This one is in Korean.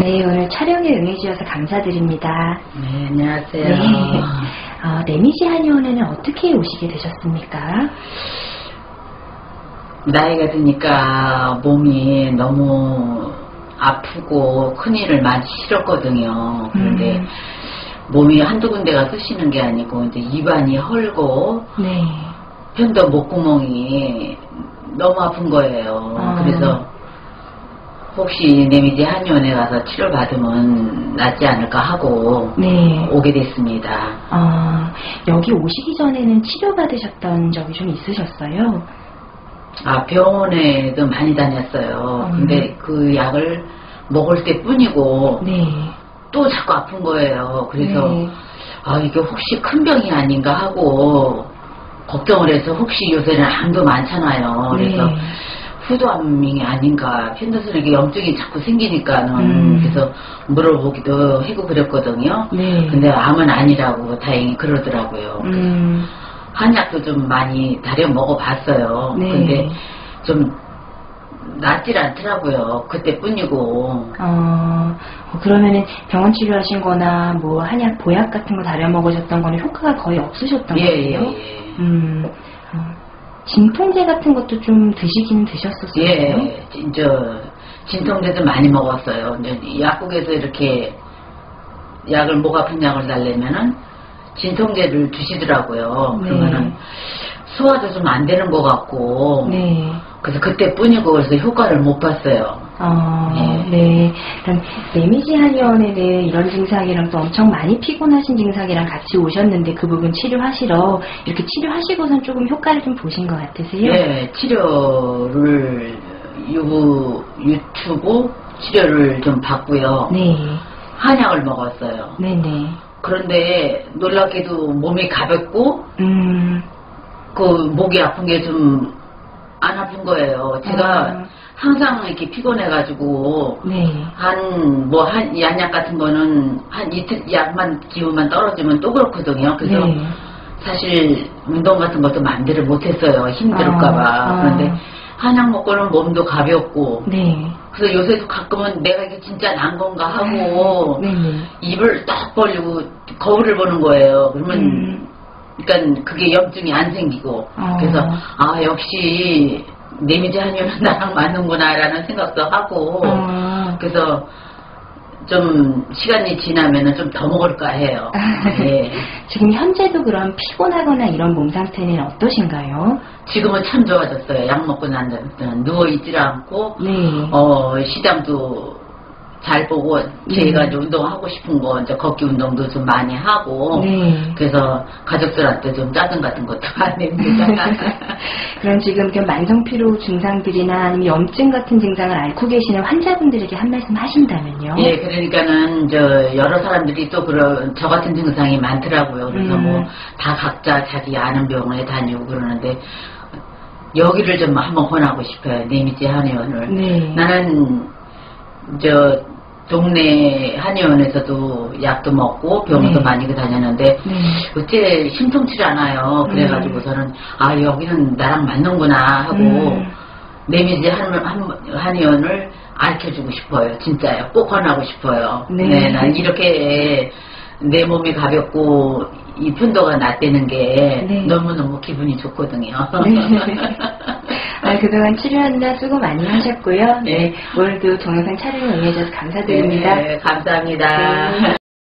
네, 오늘 촬영에 응해주셔서 감사드립니다. 네, 안녕하세요. 네. 어, 레미지 한의원에는 어떻게 오시게 되셨습니까? 나이가 드니까 몸이 너무 아프고 큰일을 많이 싫었거든요. 그런데 음. 몸이 한두 군데가 쑤시는 게 아니고 이제 입안이 헐고 네. 편도 목구멍이 너무 아픈 거예요. 아. 그래서 혹시 내미지 한의원에 가서 치료받으면 낫지 않을까 하고 네. 오게 됐습니다. 어, 여기 오시기 전에는 치료받으셨던 적이 좀 있으셨어요? 아, 병원에도 많이 다녔어요. 음. 근데 그 약을 먹을 때 뿐이고 네. 또 자꾸 아픈 거예요. 그래서 네. 아, 이게 혹시 큰 병이 아닌가 하고 걱정을 해서 혹시 요새는 암도 많잖아요. 그래서 네. 후두암이 아닌가 편도선에 염증이 자꾸 생기니까는 음. 그래서 물어보기도 하고 그랬거든요. 네. 근데 암은 아니라고 다행히 그러더라고요. 음, 한약도 좀 많이 다려 먹어봤어요. 네. 근데 좀 낫질 않더라고요. 그때뿐이고. 어, 그러면은 병원 치료하신 거나 뭐 한약, 보약 같은 거 다려 먹으셨던 거는 효과가 거의 없으셨던 예, 예, 거예요? 예. 음, 어, 진통제 같은 것도 좀 드시긴 드셨었어요? 예, 진짜 진통제도 많이 먹었어요. 이제 약국에서 이렇게 약을 목 아픈 약을 달래면은 진통제를 주시더라고요. 네. 그러면은 소화도 좀 안 되는 것 같고. 네. 그래서 그때뿐이고 그래서 효과를 못 봤어요. 어, 예. 네. 그럼 레미지 한의원에는 이런 증상이랑 또 엄청 많이 피곤하신 증상이랑 같이 오셨는데 그 부분 치료하시러 이렇게 치료하시고선 조금 효과를 좀 보신 것 같으세요? 예, 치료를 유, 유튜브 치료를 좀 받고요. 네. 한약을 먹었어요. 네네. 그런데 놀랍게도 몸이 가볍고 음, 그 목이 아픈 게 좀 안 아픈 거예요. 제가 아. 항상 이렇게 피곤해가지고 네. 한뭐한 약약 같은 거는 한 이틀 약만 기운만 떨어지면 또 그렇거든요. 그래서 네. 사실 운동 같은 것도 마음대로 못했어요. 힘들까봐. 아, 아. 그런데 한약 먹고는 몸도 가볍고 네. 그래서 요새도 가끔은 내가 이게 진짜 난 건가 하고 네네. 입을 딱 벌리고 거울을 보는 거예요. 그러면 음. 그러니까 그게 염증이 안 생기고 어. 그래서 아 역시 내미지 한의원은 나랑 맞는구나라는 생각도 하고 어. 그래서 좀 시간이 지나면은 좀 더 먹을까 해요. 예. 지금 현재도 그럼 피곤하거나 이런 몸 상태는 어떠신가요? 지금은 참 좋아졌어요. 약 먹고 난 다음에 누워 있질 않고 네. 어 시장도 잘 보고 제가 이제 운동하고 싶은 거 이제 걷기 운동도 좀 많이 하고 네. 그래서 가족들한테 좀 짜증 같은 것도 안 냅니다. 그럼 지금 그 만성 피로 증상들이나 아니면 염증 같은 증상을 앓고 계시는 환자분들에게 한 말씀 하신다면요? 예, 그러니까는 저 여러 사람들이 또 그런 저 같은 증상이 많더라고요. 그래서 음. 뭐다 각자 자기 아는 병원에 다니고 그러는데 여기를 좀 한번 권하고 싶어요. 내미지 한의원을. 네. 나는 저 동네 한의원에서도 약도 먹고 병원도 네. 많이 그 다녔는데 네. 어째 심통치 않아요. 그래가지고서는 아 여기는 나랑 맞는구나 하고 음. 내미지 한, 한, 한의원을 알려주고 싶어요. 진짜요. 꼭 권하고 싶어요. 네. 난 이렇게 내 몸이 가볍고 이 편도가 낫다는 게 네. 너무너무 기분이 좋거든요. 네. 아, 그동안 치료하느라 수고 많이 하셨고요. 네. 네. 오늘도 동영상 촬영을 응해주셔서 감사드립니다. 네, 감사합니다. 네.